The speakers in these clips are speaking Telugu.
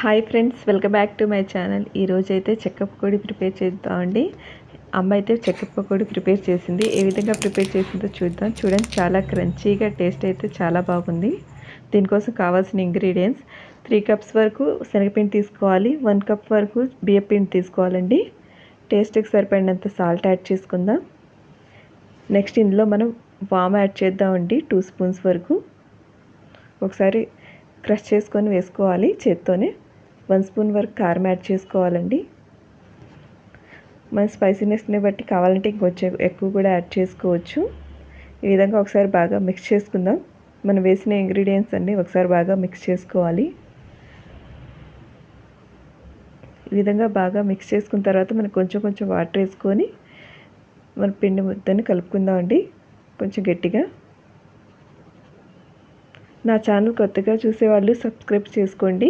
Hi friends welcome back to my channel ఈరోజు అయితే చెక్క పకోడీ ప్రిపేర్ చేద్దామండి. అమ్మ అయితే చెక్క పకోడీ ప్రిపేర్ చేసింది. ఏ విధంగా ప్రిపేర్ చేసిందో చూద్దాం. చూడండి చాలా క్రంచీగా టేస్ట్ అయితే చాలా బాగుంది. దీనికోసం కావాల్సిన ఇంగ్రీడియంట్స్ త్రీ కప్స్ వరకు శనగపిండి తీసుకోవాలి. వన్ కప్ వరకు బియ్యపిండి తీసుకోవాలండి. టేస్ట్కి సరిపడినంత సాల్ట్ యాడ్ చేసుకుందాం. నెక్స్ట్ ఇందులో మనం వామ్ యాడ్ చేద్దామండి టూ స్పూన్స్ వరకు. ఒకసారి క్రష్ చేసుకొని వేసుకోవాలి చేత్తోనే. వన్ స్పూన్ వరకు కారం యాడ్ చేసుకోవాలండి. మన స్పైసీనెస్ని బట్టి కావాలంటే ఇంకొచ్చే ఎక్కువ కూడా యాడ్ చేసుకోవచ్చు. ఈ విధంగా ఒకసారి బాగా మిక్స్ చేసుకుందాం. మనం వేసిన ఇంగ్రీడియంట్స్ అన్నీ ఒకసారి బాగా మిక్స్ చేసుకోవాలి. ఈ విధంగా బాగా మిక్స్ చేసుకున్న తర్వాత మనం కొంచెం కొంచెం వాటర్ వేసుకొని మన పిండి ముద్దని కలుపుకుందామండి. కొంచెం గట్టిగా. నా ఛానల్ కొత్తగా చూసేవాళ్ళు సబ్స్క్రైబ్ చేసుకోండి.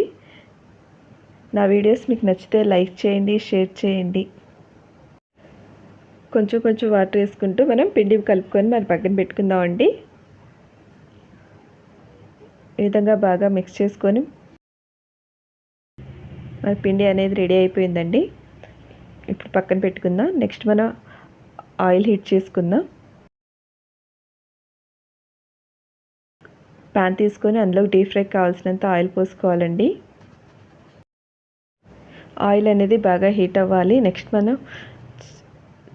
నా వీడియోస్ మీకు నచ్చితే లైక్ చేయండి షేర్ చేయండి. కొంచెం కొంచెం వాటర్ వేసుకుంటూ మనం పిండి కలుపుకొని మరి పక్కన పెట్టుకుందామండి ఈ విధంగా బాగా మిక్స్ చేసుకొని మన పిండి అనేది రెడీ అయిపోయిందండి. ఇప్పుడు పక్కన పెట్టుకుందాం. నెక్స్ట్ మనం ఆయిల్ హీట్ చేసుకుందాం. ప్యాన్ తీసుకొని అందులో డీప్ ఫ్రై కావాల్సినంత ఆయిల్ పోసుకోవాలండి. ఆయిల్ అనేది బాగా హీట్ అవ్వాలి. నెక్స్ట్ మనం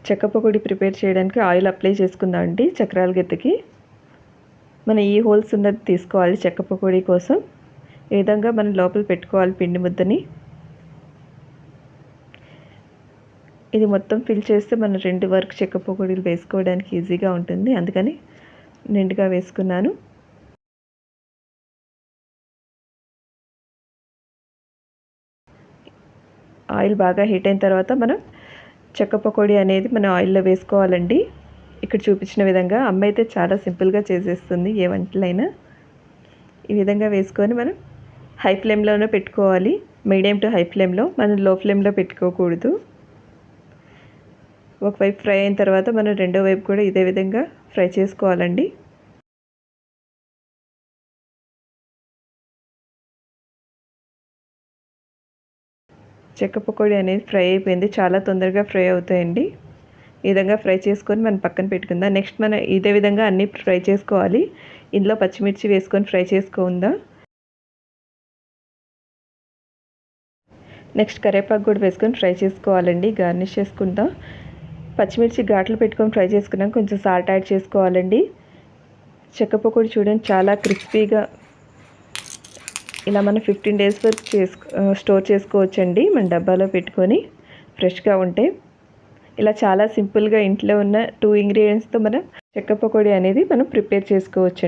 చెక్క పకోడీ ప్రిపేర్ చేయడానికి ఆయిల్ అప్లై చేసుకుందాం అండి చక్రాల గెత్తకి. మనం ఈ హోల్స్ ఉన్నది తీసుకోవాలి చెక్క పకోడీ కోసం. ఈ విధంగా మనం లోపల పెట్టుకోవాలి పిండి ముద్దని. ఇది మొత్తం ఫిల్ చేస్తే మనం రెండు వరకు చెక్క పకోడీలు వేసుకోవడానికి ఈజీగా ఉంటుంది. అందుకని నిండుగా వేసుకున్నాను. ఆయిల్ బాగా హీట్ అయిన తర్వాత మనం చెక్క పకోడీ అనేది మనం ఆయిల్లో వేసుకోవాలండి. ఇక్కడ చూపించిన విధంగా అమ్మ అయితే చాలా సింపుల్గా చేసేస్తుంది ఏ వంటలైనా. ఈ విధంగా వేసుకొని మనం హై ఫ్లేమ్లోనే పెట్టుకోవాలి. మీడియం టు హై ఫ్లేమ్లో మనం లో ఫ్లేమ్లో పెట్టుకోకూడదు. ఒకవైపు ఫ్రై అయిన తర్వాత మనం రెండో వైపు కూడా ఇదే విధంగా ఫ్రై చేసుకోవాలండి. చెక్క పకోడీ అనేది ఫ్రై అయిపోయింది. చాలా తొందరగా ఫ్రై అవుతాయండి. ఈ విధంగా ఫ్రై చేసుకొని మనం పక్కన పెట్టుకుందాం. నెక్స్ట్ మనం ఇదే విధంగా అన్నీ ఫ్రై చేసుకోవాలి. ఇందులో పచ్చిమిర్చి వేసుకొని ఫ్రై చేసుకుందాం. నెక్స్ట్ కరేపాకు కూడా వేసుకొని ఫ్రై చేసుకోవాలండి. గార్నిష్ చేసుకుందాం. పచ్చిమిర్చి ఘాట్లు పెట్టుకొని ఫ్రై చేసుకున్నాం. కొంచెం సాల్ట్ యాడ్ చేసుకోవాలండి. చెక్క పకోడీ చూడండి చాలా క్రిస్పీగా ఇలా మనం ఫిఫ్టీన్ డేస్ వరకు చేసుకో స్టోర్ చేసుకోవచ్చండి. మన డబ్బాలో పెట్టుకొని ఫ్రెష్గా ఉంటే. ఇలా చాలా సింపుల్గా ఇంట్లో ఉన్న టూ ఇంగ్రీడియంట్స్తో మనం చెక్క పకోడీ అనేది మనం ప్రిపేర్ చేసుకోవచ్చండి.